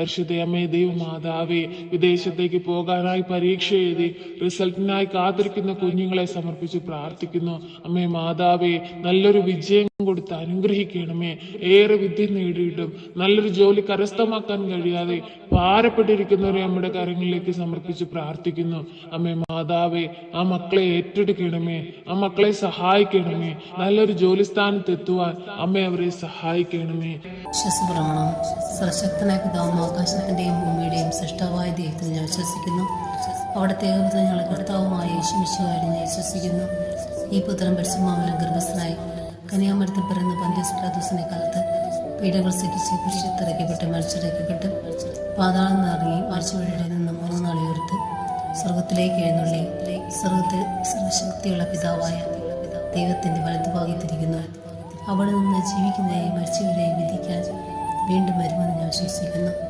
പരിശുദ്ധ അമ്മേ ദൈവമാതാവേ വിദേശത്തേക്ക് പോകാനായി പരീക്ഷ എഴുതി റിസൾട്ടിനായി കാത്തിരിക്കുന്ന കുഞ്ഞുങ്ങളെ സമർപ്പിച്ച് പ്രാർത്ഥിക്കുന്നു. അമ്മേ മാതാവേ നല്ലൊരു വിജയം കൊടുത്ത് അനുഗ്രഹിക്കണമേ. ഏറെ വിദ്യ നേടിയിട്ടും നല്ലൊരു ജോലി കരസ്ഥമാക്കാൻ കഴിയാതെ ഭാരപ്പെട്ടിരിക്കുന്നവരെ നമ്മുടെ കരങ്ങളിലേക്ക് സമർപ്പിച്ച് പ്രാർത്ഥിക്കുന്നു. അമ്മേ മാതാവേ ആ മക്കളെ ഏറ്റെടുക്കണമേ ആ മക്കളെ സഹായിക്കണമേ നല്ലൊരു ജോലി സ്ഥാനത്ത് എത്തുവാൻ അമ്മ അവരെ സഹായിക്കണമേ. സർശക്തനായ പിതാവും ആകാശത്തിന്റെയും ഭൂമിയുടെയും സൃഷ്ടാവായ ദൈവത്തിൽ ഞാൻ വിശ്വസിക്കുന്നു. അവിടുത്തെ ദൈവത്തിൽ ഞങ്ങൾ കർത്താവുമായ യേശുമിശുവായി ഞാൻ വിശ്വസിക്കുന്നു. ഈ പുത്രൻ പരിശുമാവിലും ഗർഭസ്ഥനായി കന്യാമരത്തിൽ പിറന്ന പന്ത്യസ്പ്രാദോസിനെ കാലത്ത് പീഡകൾ സഹിച്ച് കുരിശിത്തിറക്കപ്പെട്ട് മരിച്ചിറക്കപ്പെട്ട്. പാതാളം നിറങ്ങി മരിച്ചുവഴിയുടെ നിന്ന് മൂന്ന് നാളെ ഉയർത്ത് സ്വർഗത്തിലേക്ക് എഴുന്നള്ളി. സ്വർഗത്തിൽ സർവശക്തിയുള്ള പിതാവായ ദൈവത്തിന്റെ വലതുഭാഗത്തിരിക്കുന്നു അവിടെ നിന്ന് ജീവിക്കുന്നതിനെയും മരിച്ചവരെയും വിധിക്കാൻ വീണ്ടും വരുമെന്ന് ഞാൻ വിശ്വസിക്കുന്നു.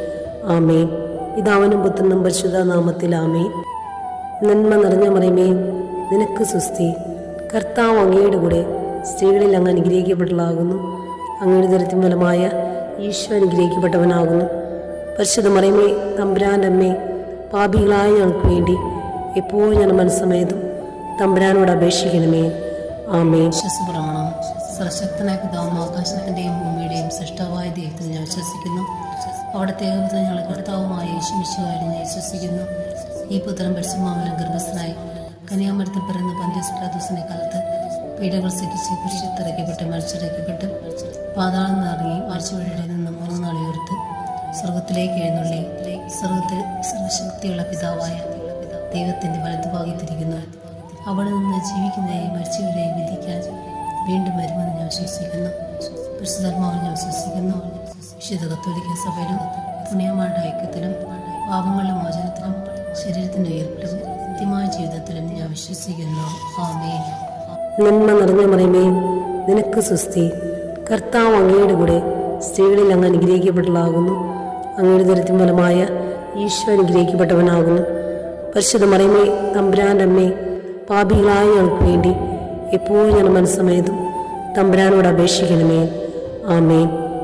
ആമേ ഇതാവനും പുത്രനും പരിശുദ്ധ നാമത്തിൽ ആമേ നന്മ നിറഞ്ഞ മറിയമേ നിനക്ക് സുസ്തി കർത്താവ് അങ്ങയുടെ കൂടെ സ്ത്രീകളിൽ അങ്ങ് അനുഗ്രഹിക്കപ്പെട്ടതാകുന്നു അങ്ങയുടെ ദുരിതം ഫലമായ ഈശോ അനുഗ്രഹിക്കപ്പെട്ടവനാകുന്നു. പരിശുദ്ധ മറിയമേ തമ്പുരാന്റെ അമ്മേ പാപികളായ ഞങ്ങൾക്ക് വേണ്ടി എപ്പോഴും ഞാൻ മനസ്സമയതും തമ്പുരാനോട് അപേക്ഷിക്കണമേ. ആമേ വിശ്വസപ്രമാണം. സർശക്തനായ പിതാവും ആകാശത്തിന്റെയും ഭൂമിയുടെയും സൃഷ്ടവായ ദൈവത്തിൽ ഞാൻ വിശ്വസിക്കുന്നു. അവിടുത്തെ ഞങ്ങളുടെ കർത്താവുമായ യേശുമിശുവായി വിശ്വസിക്കുന്നു ഈ പുത്രം പരിശുമാമലം ഗർഭസ്ഥനായി കന്യാമരത്തിൽ പിറന്ന പന്ത്യസ്പ്രാദൂസിനെ കാലത്ത് പീഡകൾ സഹിച്ച് കുരിശിത്തിറക്കപ്പെട്ട് മരിച്ചിറക്കപ്പെട്ട് പാതാളം നിറങ്ങി മരിച്ചുവഴിയിൽ നിന്ന് മൂന്ന് നാൾ ഉയർത്ത് സ്വർഗത്തിലേക്ക് എഴുന്നള്ളി. സ്വർഗത്തിൽ സർവശക്തിയുള്ള പിതാവായ ദൈവത്തിന്റെ വലതുഭാഗത്തിരിക്കുന്നു അവിടെ നിന്ന് ജീവിക്കുന്നതിനെയും മരിച്ചവരെയും വിധിക്കാൻ വീണ്ടും വരുമെന്ന് ഞാൻ വിശ്വസിക്കുന്നു. പരിശുദ്ധാത്മാവിൽ ഞാൻ വിശ്വസിക്കുന്നു. വിശുദ്ധ കത്തോലിക്ക സഭയിലും പുണ്യമാരുടെ ഐക്യത്തിലും പാപങ്ങളുടെ മോചനത്തിലും ശരീരത്തിന് ഉയർപ്പിലും കൃത്യമായ ജീവിതത്തിലും ഞാൻ വിശ്വസിക്കുന്നു. ആമേൻ. നന്മ നിറഞ്ഞ മറിയമേ നിനക്ക് സുസ്തി കർത്താവ് അങ്ങയുടെ കൂടെ സ്ത്രീകളിൽ അങ്ങ് അനുഗ്രഹിക്കപ്പെട്ടതാകുന്നു അങ്ങയുടെ ദുരിതം ഫലമായ ഈശോ അനുഗ്രഹിക്കപ്പെട്ടവനാകുന്നു. പരിശുദ്ധ മറിയമേ തമ്പുരാന്റെ അമ്മേ പാപികളായ ഞങ്ങൾക്ക് വേണ്ടി എപ്പോഴും ഞാൻ മനസ്സമയതും തമ്പുരാനോട് അപേക്ഷിക്കണമേ. ആമേ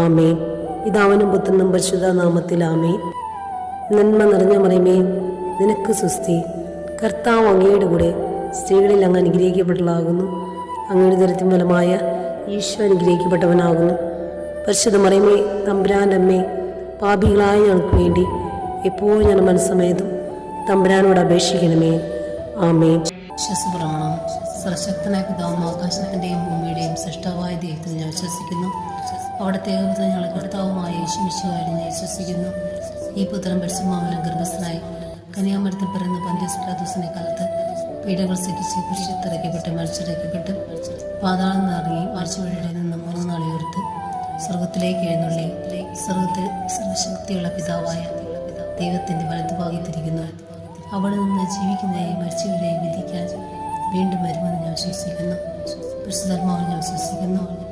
ആമേ ഇതാവനും പുത്രനും പരിശുദ്ധ നാമത്തിൽ ആമേ നന്മ നിറഞ്ഞ മറിയമേ നിനക്ക് സുസ്തി കർത്താവ് അങ്ങയുടെ കൂടെ സ്ത്രീകളിൽ അങ്ങ് അനുഗ്രഹിക്കപ്പെട്ടതാകുന്നു അങ്ങയുടെ ദരത്തിൻ ഫലമായ ഈശോ അനുഗ്രഹിക്കപ്പെട്ടവനാകുന്നു. പരിശുദ്ധ മറിയമേ തമ്പുരാന്റെ അമ്മേ പാപികളായ ഞങ്ങൾക്ക് വേണ്ടി എപ്പോഴും ഞാൻ മനസ്സമേതും തമ്പുരാനോട് അപേക്ഷിക്കണമേ. ആമേ സർശക്തനായ പിതാവും ആകാശത്തിന്റെയും ഭൂമിയുടെയും സൃഷ്ടാവായ ദൈവത്തിൽ ഞാൻ വിശ്വസിക്കുന്നു. അവിടുത്തെ ഞങ്ങളെ കർത്താവുമായ യേശുമിശുകാരി വിശ്വസിക്കുന്നു. ഈ പുത്രം പരിശുമാമലം ഗർഭസ്ഥനായി കന്യാമരത്തിൽ പിറന്ന പന്ത്യസ്പ്രാദൂസിനെ കാലത്ത് പീഡകൾ സഹിച്ച് കുരിശത്തിറക്കപ്പെട്ട് മരിച്ചിറക്കപ്പെട്ട് പാതാളം നിറങ്ങി മരിച്ചുവഴിയുടെ നിന്ന് മൂന്ന് നാളെ ഉയർത്ത് സ്വർഗത്തിലേക്ക് എഴുന്നള്ളി. സ്വർഗത്തിൽ സർവശക്തിയുള്ള പിതാവായ ദൈവത്തിന്റെ വലതുഭാഗത്തിരിക്കുന്നു. അവിടെ നിന്ന് ജീവിക്കുന്നവരെയും മരിച്ചവരെയും വിധിക്കാൻ വീണ്ടും വരുമെന്ന് ഞാൻ വിശ്വസിക്കുന്നു. പരിശുദ്ധാത്മാവിൽ ഞാൻ വിശ്വസിക്കുന്നു.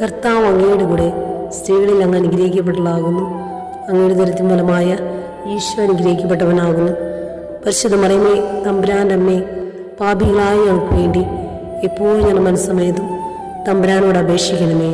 കർത്താവ് അങ്ങയുടെ കൂടെ സ്ത്രീകളിൽ അങ്ങ് അനുഗ്രഹിക്കപ്പെട്ടതാകുന്നു അങ്ങയുടെ ദുരിതം ഫലമായ ഈശോ അനുഗ്രഹിക്കപ്പെട്ടവനാകുന്നു. പരിശുദ്ധ മറിയമേ തമ്പുരാന്റെ അമ്മേ പാപികളായ ഞങ്ങൾക്ക് വേണ്ടി എപ്പോഴും ഞാൻ മനസ്സമയതും തമ്പുരാനോട് അപേക്ഷിക്കണമേ.